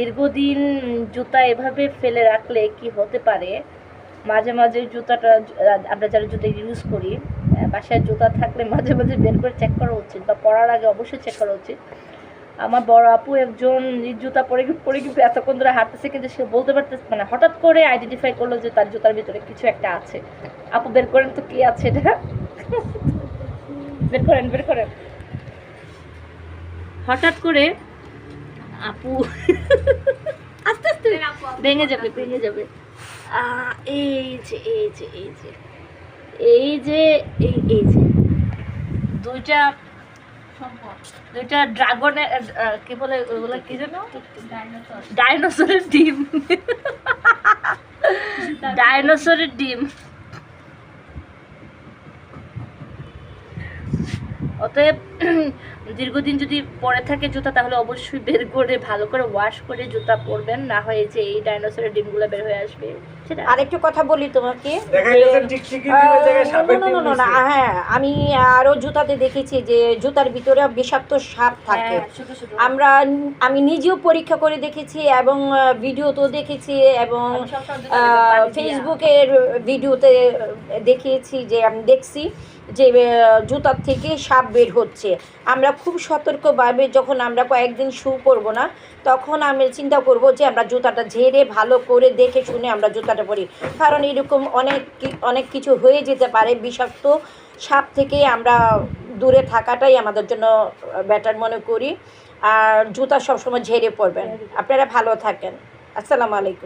দীর্ঘদিন জুতা এভাবে ফেলে রাখলে কি হতে পারে? মাঝে মাঝে জুতাটা আমরা যারা জুতা ইউজ করি বাসায় জুতা থাকলে মাঝে মাঝে বের করে চেক করা উচিত বা পরার আগে অবশ্যই চেক করা উচিত। আমার বড় আপু একজন জুতা পরে পরে কিন্তু এতক্ষণ ধরে হাঁটতেছে কিন্তু সে বলতে পারতেছে মানে হঠাৎ করে আইডেন্টিফাই করল যে তার জুতার ভিতরে কিছু একটা আছে। আপু বের করেন তো কি আছে এটা? বের করেন বের করেন। হঠাৎ করে আপু ভেঙে যাবে ভেঙে যাবে। এই যে এই যে এই যে এই যে এই এই যে। দুইটা দুইটা ড্রাগনের কি বলে ওগুলো কি যেন? ডাইনোসরের ডিম। ডাইনোসরের ডিম। অতএব দীর্ঘদিন যদি পরে থাকে জুতা তাহলে অবশ্যই বের করে ভালো করে ওয়াশ করে জুতা পরবেন। না হয় যে এই ডাইনোসরের ডিমগুলো বের হয়ে আসবে। সেটা আরেকটু কথা বলি তোমাকে। না। হ্যাঁ আমি আরও জুতাতে দেখেছি যে জুতার ভিতরে বিষাক্ত সাপ থাকে। হ্যাঁ, ছোট আমরা আমি নিজেও পরীক্ষা করে দেখেছি এবং ভিডিওতেও দেখেছি এবং ফেসবুকের ভিডিওতে দেখিয়েছি যে আমি দেখছি যে জুতার থেকে সাপ বের হচ্ছে। আমরা খুব সতর্কভাবে যখন আমরা কয়েকদিন শু করব না, তখন আমি চিন্তা করব যে আমরা জুতাটা ঝেড়ে ভালো করে দেখে শুনে আমরা জুতাটা পরি। কারণ এরকম অনেক অনেক কিছু হয়ে যেতে পারে, বিষাক্ত সাপ থেকে আমরা দূরে থাকাটাই আমাদের জন্য বেটার মনে করি। আর জুতা সবসময় ঝেড়ে পরবেন। আপনারা ভালো থাকেন। আসসালামু আলাইকুম।